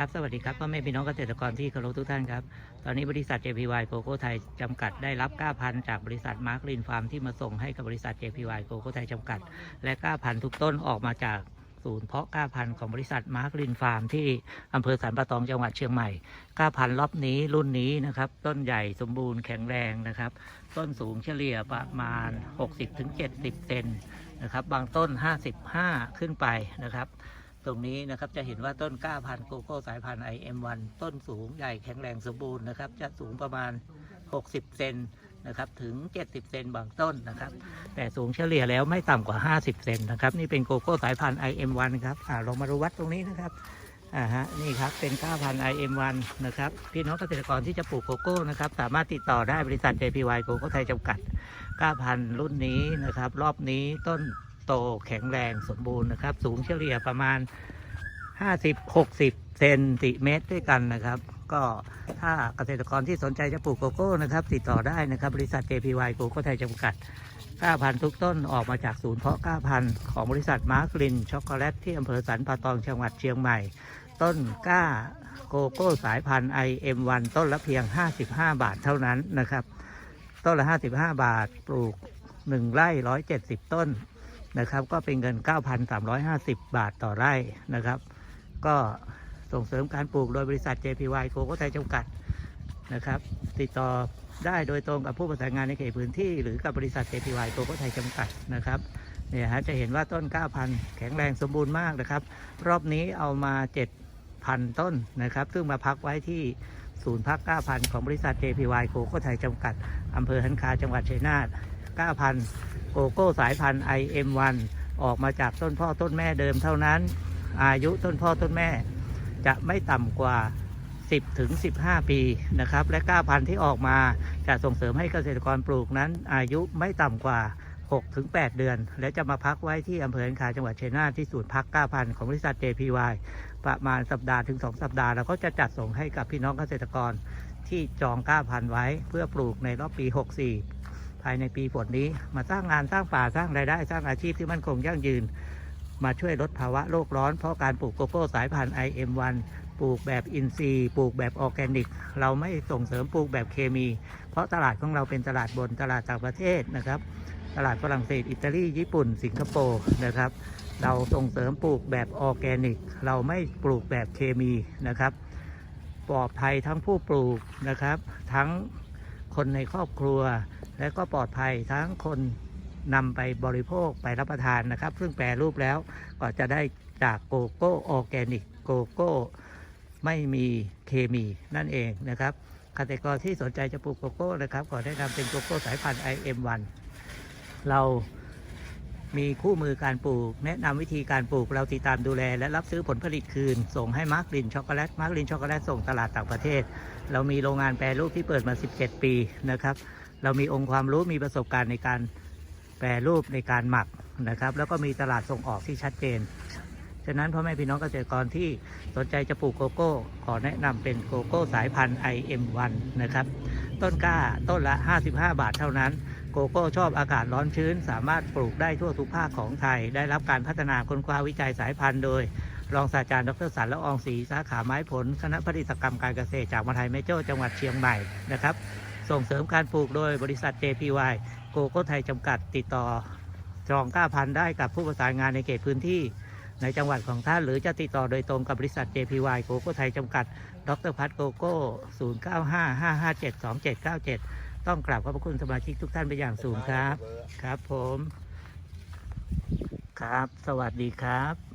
ครับ สวัสดีครับพ่อแม่พี่น้องเกษตรกรที่เคารพทุกท่านครับ ตอนนี้บริษัท JPY โกโก้ไทยจำกัดได้รับก้าพันธุ์จากบริษัทมาร์กลินฟาร์มที่มาส่งให้กับบริษัท JPY โกโก้ไทยจำกัด และก้าพันธุ์ทุกต้นออกมาจากศูนย์เพาะก้าพันธุ์ของบริษัทมาร์กลินฟาร์มที่อำเภอสันปะตองจังหวัดเชียงใหม่ก้าพันธุ์รอบนี้รุ่นนี้นะครับ ต้นใหญ่สมบูรณ์แข็งแรงนะครับ ต้นสูงเฉลี่ยประมาณ 60-70 เซนนะครับ บางต้น 55 ขึ้นไปนะครับ ตรงนี้นะครับจะเห็นว่าต้นกล้าพันธุ์โกโก้สายพันธุ์ IM1 ต้นสูงใหญ่แข็งแรงสมบูรณ์นะครับจะสูงประมาณ 60 เซนนะครับถึง 70 เซนบางต้นนะครับ แต่สูงเฉลี่ยแล้วไม่ต่ำกว่า 50 เซนนะครับ นี่เป็นโกโก้สายพันธุ์ IM1 ครับอ่าลองมาดูวัดตรงนี้นะครับอ่าฮะนี่ครับเป็นก้าพัน IM1 นะครับพี่น้องเกษตรกรที่จะปลูกโกโก้นะครับสามารถติดต่อได้บริษัท JPY โกโก้ไทยจำกัดก้าพันรุ่นนี้นะครับ รอบนี้ต้น โตแข็งแรงสมบูรณ์นะครับ สูงเฉลี่ยประมาณ 50-60 เซนติเมตรด้วยกันนะครับ ก็ถ้าเกษตรกรที่สนใจจะปลูกโกโก้นะครับ ติดต่อได้นะครับ บริษัท JPY โกโก้ไทยจำกัดก้าพันธุ์ทุกต้นออกมาจากศูนย์เพาะก้าพันธุ์ของบริษัทมาร์กลินช็อกโกแลตที่อำเภอสันปะตองจังหวัดเชียงใหม่ ต้นก้าโกโก้สายพันธุ์ IM1 ต้นละเพียง 55 บาทเท่านั้นนะครับ ต้นละ 55 บาทปลูก 1ไร่170 ต้น นะครับ ก็เป็นเงิน 9,350 บาทต่อไร่นะครับ ก็ส่งเสริมการปลูกโดยบริษัท JPY โกโกไทยจำกัดนะครับ ติดต่อได้โดยตรงกับผู้ประสานงานในเขตพื้นที่ หรือกับบริษัท JPY โกโกไทยจำกัดนะครับเนี่ยฮะจะเห็นว่าต้น 9,000 แข็งแรงสมบูรณ์มากนะครับ รอบนี้เอามา 7,000 ต้นนะครับ ซึ่งมาพักไว้ที่ศูนย์พัก 9,000 ของบริษัท JPY โกโกไทยจำกัดอำเภอหันคาจังหวัดชัยนาท9,000 โกโก้สายพันธุ์ IM1 ออกมาจากต้นพ่อต้นแม่เดิมเท่านั้น อายุต้นพ่อต้นแม่ จะไม่ต่ำกว่า 10ถึง15 ปีนะครับ และก้าพันธุ์ที่ออกมาจะส่งเสริมให้เกษตรกรปลูกนั้น อายุไม่ต่ำกว่า6ถึง8เดือน และจะมาพักไว้ที่อำเภอหันคาจังหวัดเชัยงนาทที่ศูนย์พักก้าพันธุ์ของบริษัท JPY ประมาณสัปดาห์ถึง 2 สัปดาห์เราก็จะจัดส่งให้กับพี่น้องเกษตรกรที่จองก้าพันธุ์ไว้เพื่อปลูกในรอบปี 64 ภายในปีฝนนี้ มาสร้างงานสร้างป่าสร้างรายได้ สร้างอาชีพที่มั่นคงยั่งยืน มาช่วยลดภาวะโลกร้อน เพราะการปลูกโกโก้สายพันธุ์ IM1 ปลูกแบบอินทรีย์ ปลูกแบบออร์แกนิก เราไม่ส่งเสริมปลูกแบบเคมี เพราะตลาดของเราเป็นตลาดบนตลาดต่างประเทศนะครับ ตลาดฝรั่งเศส อิตาลี ญี่ปุ่น สิงคโปร์นะครับ เราส่งเสริมปลูกแบบออร์แกนิก เราไม่ปลูกแบบเคมีนะครับ ปลอดภัยทั้งผู้ปลูกนะครับ ทั้งคนในครอบครัว และก็ปลอดภัยทั้งคนนำไปบริโภคไปรับประทานนะครับ ซึ่งแปรรูปแล้วก็จะได้จากโกโก้ออแกนิกโกโก้ไม่มีเคมีนั่นเองนะครับเกษตรกรที่สนใจจะปลูกโกโก้นะครับขอแนะนำเป็นโกโก้สายพันธุ์ IM1 เรามีคู่มือการปลูก แนะนำวิธีการปลูกเราติดตามดูแล และรับซื้อผลผลิตคืน ส่งให้มาร์กลินช็อกโกแลตมาร์กลินช็อกโกแลตส่งตลาดต่างประเทศ เรามีโรงงานแปรรูปที่เปิดมา 17 ปีนะครับ เรามีองค์ความรู้มีประสบการณ์ในการแปรรูปในการหมักนะครับ แล้วก็มีตลาดส่งออกที่ชัดเจน ฉะนั้นพ่อแม่พี่น้องเกษตรกรที่สนใจจะปลูกโกโก้ ขอแนะนำเป็นโกโก้สายพันธุ์ IM1 นะครับ ต้นกล้าต้นละ 55 บาทเท่านั้น โกโก้ชอบอากาศร้อนชื้น สามารถปลูกได้ทั่วทุกภาคของไทย ได้รับการพัฒนาค้นคว้าวิจัยสายพันธุ์โดยรองศาสตราจารย์ดรสันละอองศรีสาขาไม้ผล คณะผลิตกรรมการเกษตรจากมหาวิทยาลัยแม่โจ้จังหวัดเชียงใหม่นะครับ ส่งเสริมการปลูกโดยบริษัท JPY โกโก้ไทยจำกัดติดต่อจองก้าพันได้กับผู้ประสานงานในเขตพื้นที่ในจังหวัดของท่าน หรือจะติดต่อโดยตรงกับบริษัท JPY โกโก้ไทยจำกัด ดรพัฒโกโก้ 0955572797 ต้องกราบขอบพระคุณสมาชิกทุกท่านเป็นอย่างสูงครับ ครับผม ครับ สวัสดีครับ